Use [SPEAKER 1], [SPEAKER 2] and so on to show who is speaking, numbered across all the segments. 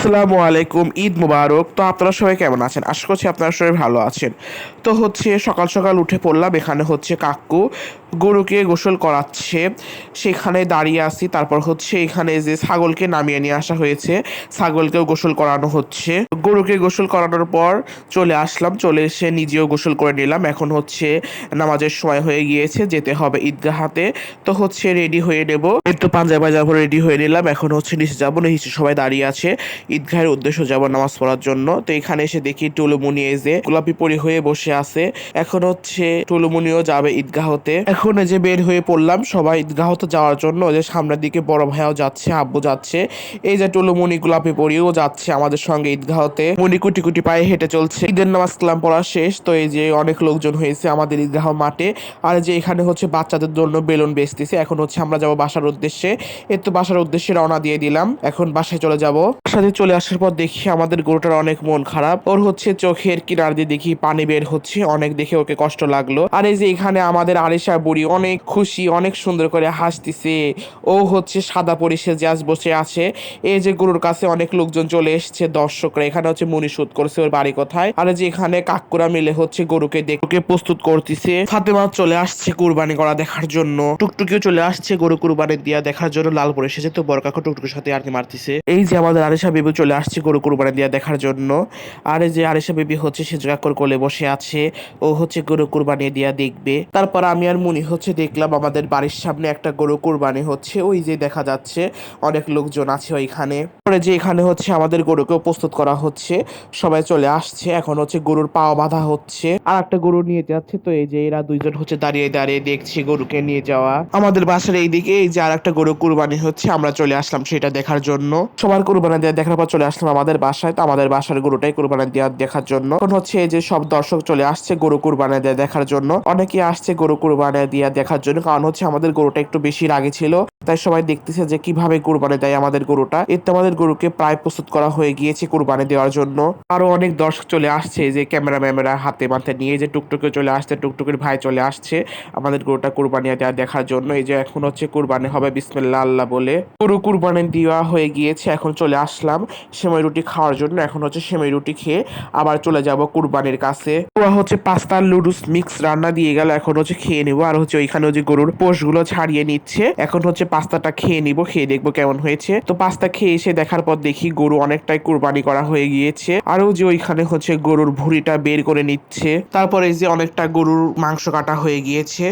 [SPEAKER 1] আসসালামু আলাইকুম, ঈদ মুবারক। তো আপনারা সবাই কেমন আছেন? আশা করছি আপনারা সবাই ভালো আছেন। তো হচ্ছে সকাল সকাল উঠে পড়লাম, এখানে হচ্ছে কাকু। গরুকে গোসল করাচ্ছে, সেখানে দাঁড়িয়ে আছি। তারপর হচ্ছে এখানে যে ছাগলকে নামিয়ে নিয়ে আসা হয়েছে, ছাগলকেও গোসল করানো হচ্ছে। গরুকে গোসল করানোর পর চলে আসলাম, চলে এসে নিজেও গোসল করে নিলাম। এখন হচ্ছে নামাজের সময় হয়ে গিয়েছে, যেতে হবে ঈদগাহাতে। তো হচ্ছে রেডি হয়ে নেব। একটু পাঞ্জাবা যাব রেডি হয়ে নিলাম। এখন হচ্ছে নিচে যাব, নিচে সবাই দাঁড়িয়ে আছে। ঈদগাহের উদ্দেশ্য যাব নামাজ পড়ার জন্য। তো এখানে এসে দেখি টুলুমুনি এসে গোলাপি পরি হয়ে বসে আছে। এখন হচ্ছে টুলুমুনিও যাবে ঈদগাহতে। এখন এই যে বের হয়ে পড়লাম, সবাই ঈদগাহতে যাওয়ার জন্য যে সামনের দিকে বড় ভাইয়াও যাচ্ছে, আব্বু যাচ্ছে। এই যে টুলুমুনি গোলাপি পরিও যাচ্ছে আমাদের সঙ্গে ঈদগাহতে। মনি কুটি কুটি পায়ে হেঁটে চলছে। ঈদের নামাজ কালাম পড়া শেষ, তো এই যে অনেক লোকজন হয়েছে আমাদের ঈদগাহ মাঠে। আর যে এখানে হচ্ছে বাচ্চাদের জন্য বেলুন বেচতেছে, এখন হচ্ছে আমরা যাব বাসার উদ্দেশ্যে। এর তো বাসার উদ্দেশ্যে রওনা দিয়ে দিলাম, এখন বাসায় চলে যাব। বাসাতে চলে আসার পর দেখি আমাদের গরুটার অনেক মন খারাপ। ওর হচ্ছে চোখের কিনার দিয়ে দেখি পানি বের হচ্ছে, অনেক দেখে ওকে কষ্ট লাগল। আর এই যে এখানে আমাদের আরিশা বুড়ি অনেক খুশি, অনেক সুন্দর করে হাসতেছে। ও হচ্ছে সাদা পরি সেজে আজ বসে আছে। এই যে গরুর কাছে অনেক লোকজন চলে এসেছে, দর্শকরা। এখানে হচ্ছে মনি শুট করছে ওর বাড়ি কোথায়। আর যে এখানে কাকুরা মিলে হচ্ছে গরুকে দেখুকে প্রস্তুত করতেছে। ফাতেমা চলে আসছে কুরবানি করা দেখার জন্য। টুকটুকিও চলে আসছে গরু কুরবানি দিয়া দেখার জন্য। লাল পরে এসেছে তো বড় কাকু টুকটুকির সাথে আর কি মারতেছে। এই যে আমাদের আরিশা বেবি চলে আসছে গরু কুরবানি দিয়া দেখার জন্য। আর এই যে আরিশা বেবি হচ্ছে সে কাকুর কোলে বসে আছে। ও হচ্ছে গরু কুরবানি দিয়া দেখবে। তারপর আমি আর মুনি হচ্ছে দেখলাম আমাদের বাড়ির সামনে একটা গরু কুরবানি হচ্ছে। ওই যে দেখা যাচ্ছে, অনেক লোকজন আছে ওইখানে। পরে যে এখানে হচ্ছে আমাদের গরুকেও প্রস্তুত করা হচ্ছে, সবাই চলে আসছে। এখন হচ্ছে গরুর পাও বাঁধা হচ্ছে। আর একটা গরু নিয়ে যাচ্ছে, তো এই যে এরা দুইজন হচ্ছে দাঁড়িয়ে দাঁড়িয়ে দেখছি গরুকে নিয়ে যাওয়া। আমাদের বাসার এইদিকে এই যে আর একটা গরু কুরবানি হচ্ছে, আমরা চলে আসলাম সেটা দেখার জন্য। সবার কুরবানি দেওয়া দেখার পর চলে আসলাম আমাদের বাসায়, তো আমাদের বাসার গরুটাই কুরবানি দেওয়া দেখার জন্য। এখন হচ্ছে এই যে সব দর্শক চলে আসছে গরু কুরবানি দেওয়া দেখার জন্য। অনেকে আসছে গরু কুরবানি দেওয়া দেখার জন্য। কারণ হচ্ছে আমাদের গরুটা একটু বেশি রাগে ছিল। তাই সবাই দেখতেছে যে কীভাবে কুরবানি দেয় আমাদের গরুটা। এতে আমাদের গরুকে প্রায় প্রস্তুত করা হয়ে গিয়েছে কুরবানি দেওয়ার জন্য। আরও অনেক দর্শক চলে আসছে, যে ক্যামেরা ম্যামেরা হাতে মাথায় নিয়ে, যে টুকটুকে চলে আসছে, টুকটুকের ভাই চলে আসছে আমাদের গরুটা কোরবানি দেওয়া দেখার জন্য। এই যে এখন হচ্ছে কুরবানি হবে বিসমিল্লা আল্লাহ বলে। গরু কুরবানি দেওয়া হয়ে গিয়েছে, এখন চলে আসলাম সেমাই রুটি খাওয়ার জন্য। এখন হচ্ছে সেমাই রুটি খেয়ে আবার চলে যাব কুরবানির কাছে। ওরা হচ্ছে পাস্তা লুডুস মিক্স রান্না দিয়ে গেল, এখন হচ্ছে খেয়ে নিবো। আর হচ্ছে ওইখানে যে গরুর পোষগুলো ছাড়িয়ে নিচ্ছে। এখন হচ্ছে পাস্তাটা খেয়ে নিব, খেয়ে দেখব কেমন হয়েছে। তো পাস্তা খেয়ে এসে দেখার পর দেখি গরু অনেকটাই কুরবানি করা হয়ে গিয়েছে। আরও যে ওইখানে হচ্ছে গরুর ভুঁড়িটা বের করে নিচ্ছে। তারপরে যে অনেকটা গরুর মাংস কাটা হয়ে গিয়েছে।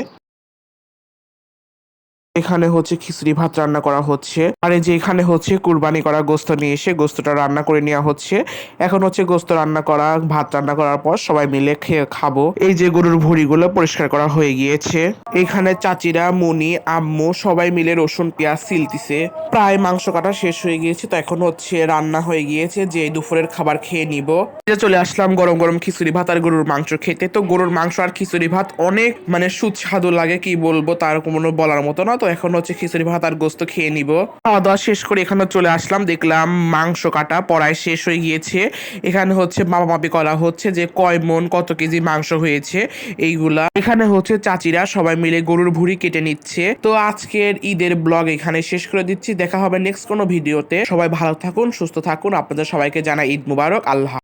[SPEAKER 1] এখানে হচ্ছে খিচুড়ি ভাত রান্না করা হচ্ছে। আর এই যে এখানে হচ্ছে কুরবানি করা গোস্ত নিয়ে এসে গোস্তটা রান্না করে নেওয়া হচ্ছে। এখন হচ্ছে গোস্ত রান্না করা, ভাত রান্না করার পর সবাই মিলে খেয়ে খাব। এই যে গরুর ভুঁড়িগুলো পরিষ্কার করা হয়ে গিয়েছে। এখানে চাচিরা, মুনি, আম্মু সবাই মিলে রসুন, পেঁয়াজ সিলতিছে। প্রায় মাংস কাটা শেষ হয়ে গিয়েছে, তো এখন হচ্ছে রান্না হয়ে গিয়েছে যে দুপুরের খাবার খেয়ে নিব। চলে আসলাম গরম গরম খিচুড়ি ভাত আর গরুর মাংস খেতে। তো গরুর মাংস আর খিচুড়ি ভাত অনেক মানে সুস্বাদু লাগে, কি বলব? তার কোনো বলার মতো না, তো এখন হচ্ছে খিচুড়ি ভাত আর গোস্ত খেয়ে নিব। খাওয়া দাওয়া শেষ করে এখানে চলে আসলাম, দেখলাম মাংস কাটা, পড়ায় শেষ হয়ে গিয়েছে। এখানে হচ্ছে মাপামাপি করা হচ্ছে যে কয় মন কত কেজি মাংস হয়েছে এইগুলা। এখানে হচ্ছে চাচিরা সবাই মিলে গরুর ভুঁড়ি কেটে নিচ্ছে। তো আজকের ঈদের ব্লগ এখানে শেষ করে দিচ্ছি। দেখা হবে নেক্সট কোনো ভিডিওতে। সবাই ভালো থাকুন, সুস্থ থাকুন। আপনাদের সবাইকে জানাই ঈদ মুবারক। আল্লাহ